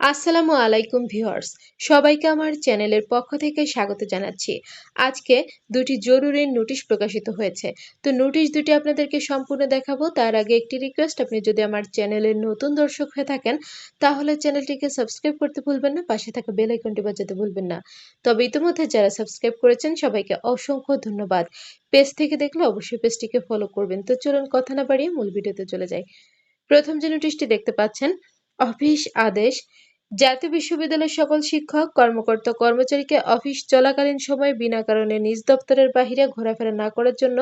আসসালামু আলাইকুম ভিউয়ার্স, সবাইকে আমার চ্যানেলের পক্ষ থেকে স্বাগত জানাচ্ছি। আজকে দুটি জরুরি নোটিশ প্রকাশিত হয়েছে। তো নোটিশ দুটি আপনাদেরকে সম্পূর্ণ দেখাবো। তার আগে একটি রিকোয়েস্ট আপনি যদি আমার চ্যানেলের নতুন দর্শক হয়ে থাকেন, তাহলে চ্যানেলটিকে সাবস্ক্রাইব করতে ভুলবেন না, পাশে থাকা বেল আইকনটি বাজাতে ভুলবেন না। তবে ইতিমধ্যে যারা সাবস্ক্রাইব করেছেন, সবাইকে অসংখ্য ধন্যবাদ। পেজ থেকে দেখলে অবশ্যই পেজটিকে ফলো করবেন। তো চলুন কথা না বাড়িয়ে মূল ভিডিওতে চলে যাই। প্রথম যে নোটিশটি দেখতে পাচ্ছেন, অফিস আদেশ জাতীয় বিশ্ববিদ্যালয়ের সকল শিক্ষক, কর্মকর্তা, কর্মচারীকে অফিস চলাকালীন সময়ে বিনা কারণে নিজ দপ্তরের বাহিরে ঘোরাফেরা না করার জন্য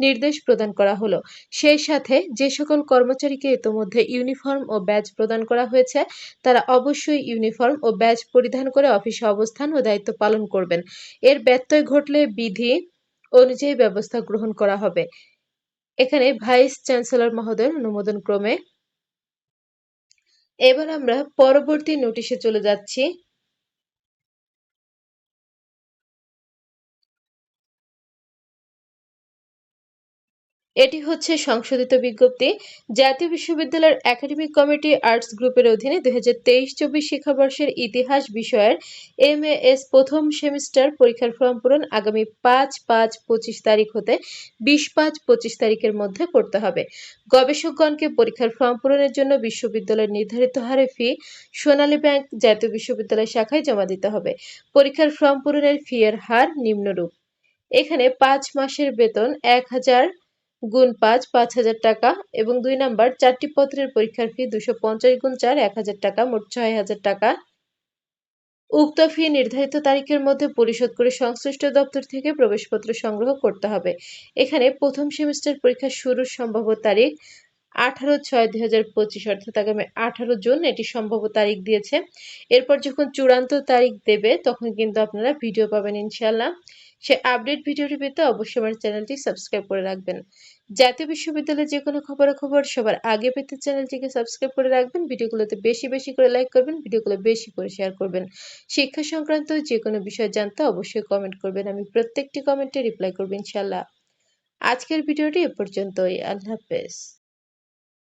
নির্দেশ প্রদান করা হলো। সেই সাথে যে সকল কর্মচারীকে ইতোমধ্যে ইউনিফর্ম ও ব্যাজ প্রদান করা হয়েছে, তারা অবশ্যই ইউনিফর্ম ও ব্যাজ পরিধান করে অফিসে অবস্থান ও দায়িত্ব পালন করবেন। এর ব্যত্যয় ঘটলে বিধি অনুযায়ী ব্যবস্থা গ্রহণ করা হবে। এখানে ভাইস চ্যান্সেলর মহোদয়ের অনুমোদন ক্রমে এবার আমরা পরবর্তী নোটিশে চলে যাচ্ছি। এটি হচ্ছে সংশোধিত বিজ্ঞপ্তি। জাতীয় বিশ্ববিদ্যালয়ের একাডেমিক কমিটি আর্টস গ্রুপের অধীনে দুই হাজার তেইশ চব্বিশ শিক্ষাবর্ষের ইতিহাস বিষয়ের এম এস প্রথম সেমিস্টার পরীক্ষার ফর্ম পূরণ আগামী পাঁচ পাঁচ পঁচিশ তারিখ হতে বিশ পাঁচ পঁচিশ তারিখের মধ্যে করতে হবে। গবেষকগণকে পরীক্ষার ফর্ম পূরণের জন্য বিশ্ববিদ্যালয়ের নির্ধারিত হারে ফি সোনালী ব্যাংক জাতীয় বিশ্ববিদ্যালয় শাখায় জমা দিতে হবে। পরীক্ষার ফর্ম পূরণের ফি এর হার নিম্নরূপ। এখানে পাঁচ মাসের বেতন এক হাজার গুণ পাঁচ পাঁচ হাজার টাকা এবং দুই নাম্বার চারটি পত্রের পরীক্ষার ফি দুশো পঞ্চাশ গুণ চার, এক হাজার টাকা, মোট ছয় হাজার টাকা। উক্ত ফি নির্ধারিত তারিখের মধ্যে পরিশোধ করে সংশ্লিষ্ট দপ্তর থেকে প্রবেশপত্র সংগ্রহ করতে হবে। এখানে প্রথম সেমিস্টার পরীক্ষা শুরুর সম্ভাব্য তারিখ আঠারো ছয় দুই হাজার পঁচিশ, অর্থাৎ আগামী আঠারো জুন এটি সম্ভব তারিখ দিয়েছে। এরপর যখন চূড়ান্ত তারিখ দেবে, তখন কিন্তু আপনারা ভিডিও পাবেন ইনশাল্লাহ সে আপডেট ভিডিওটি পেতে অবশ্যই আমার চ্যানেলটি সাবস্ক্রাইব করে রাখবেন। জাতীয় বিশ্ববিদ্যালয়ের যে কোনো খবর সবার আগে পেতে চ্যানেলটিকে সাবস্ক্রাইব করে রাখবেন, ভিডিওগুলোতে বেশি বেশি করে লাইক করবেন, ভিডিওগুলো বেশি করে শেয়ার করবেন। শিক্ষা সংক্রান্ত যে কোনো বিষয় জানতে অবশ্যই কমেন্ট করবেন, আমি প্রত্যেকটি কমেন্টে রিপ্লাই করব ইনশাল্লাহ আজকের ভিডিওটি এ পর্যন্তই, আল্লাহ হাফেজ।